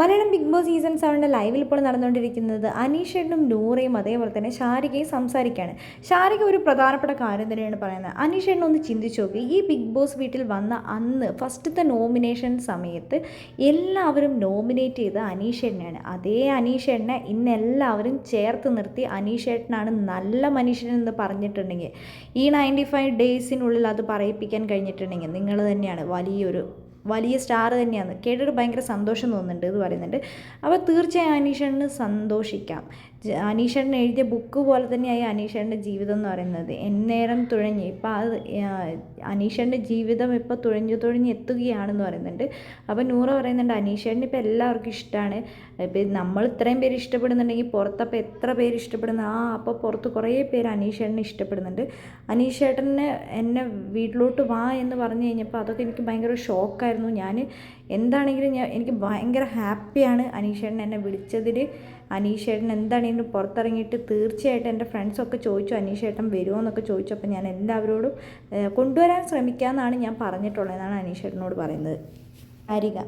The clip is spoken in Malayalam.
മലയാളം ബിഗ് ബോസ് സീസൺ സെവന്റെ ലൈവിൽ ഇപ്പോൾ നടന്നുകൊണ്ടിരിക്കുന്നത് അനീഷേട്ടനും നൂറയും അതേപോലെ തന്നെ ഷാരികയും സംസാരിക്കുകയാണ്. ഷാരിക ഒരു പ്രധാനപ്പെട്ട കാര്യം തന്നെയാണ് പറയുന്നത്. അനീഷേട്ടൻ ഒന്ന് ചിന്തിച്ചു നോക്കി. ഈ ബിഗ് ബോസ് വീട്ടിൽ വന്ന അന്ന് ഫസ്റ്റത്തെ നോമിനേഷൻ സമയത്ത് എല്ലാവരും നോമിനേറ്റ് ചെയ്ത അനീഷേട്ടനെയാണ്. അതേ അനീഷേട്ടനെ ഇന്ന് എല്ലാവരും ചേർത്ത് നിർത്തി അനീഷേട്ടനാണ് നല്ല മനുഷ്യനെന്ന് പറഞ്ഞിട്ടുണ്ടെങ്കിൽ ഈ നയന്റി ഫൈവ് ഡേയ്സിനുള്ളിൽ അത് പറയിപ്പിക്കാൻ കഴിഞ്ഞിട്ടുണ്ടെങ്കിൽ നിങ്ങൾ തന്നെയാണ് വലിയൊരു വലിയ സ്റ്റാർ തന്നെയാണ്. കേട്ടിട്ട് ഭയങ്കര സന്തോഷം തോന്നുന്നുണ്ട് എന്ന് പറയുന്നുണ്ട്. അപ്പോൾ തീർച്ചയായും അനീഷേട്ടന് സന്തോഷിക്കാം. അനീഷേട്ടൻ എഴുതിയ ബുക്ക് പോലെ തന്നെയായി അനീഷേട്ടന്റെ ജീവിതം എന്ന് പറയുന്നത്. എന്നേരം തുഴഞ്ഞ്. ഇപ്പം അത് അനീഷേട്ടന്റെ ജീവിതം ഇപ്പോൾ തുഴഞ്ഞു തുഴഞ്ഞ് എത്തുകയാണെന്ന് പറയുന്നുണ്ട്. അപ്പോൾ നൂറ് പറയുന്നുണ്ട് അനീഷേട്ടന് ഇപ്പോൾ എല്ലാവർക്കും ഇഷ്ടമാണ് ഇപ്പം നമ്മൾ ഇത്രയും പേര് ഇഷ്ടപ്പെടുന്നുണ്ടെങ്കിൽ പുറത്തപ്പോൾ എത്ര പേര് ഇഷ്ടപ്പെടുന്ന ആ അപ്പോൾ പുറത്ത് കുറേ പേര് അനീഷേട്ടനെ ഇഷ്ടപ്പെടുന്നുണ്ട്. അനീഷേട്ടനെ എന്നെ വീട്ടിലോട്ട് വാ എന്ന് പറഞ്ഞു കഴിഞ്ഞപ്പോൾ അതൊക്കെ എനിക്ക് ഭയങ്കര ഷോക്കായിരുന്നു. ഞാൻ എന്താണെങ്കിലും ഞാൻ എനിക്ക് ഭയങ്കര ഹാപ്പിയാണ് അനീഷേട്ടൻ എന്നെ വിളിച്ചതിൽ അനീഷേട്ടൻ എന്താണെങ്കിലും പുറത്തിറങ്ങിയിട്ട് തീർച്ചയായിട്ടും എന്റെ ഫ്രണ്ട്സൊക്കെ ചോദിച്ചു അനീഷേട്ടൻ വരുമോ എന്നൊക്കെ ചോദിച്ചു അപ്പോൾ ഞാൻ എല്ലാവരോടും കൊണ്ടുവരാൻ ശ്രമിക്കാമെന്നാണ് ഞാൻ പറഞ്ഞിട്ടുള്ളതെന്നാണ് അനീഷേട്ടനോട് പറയുന്നത്. ഹരിക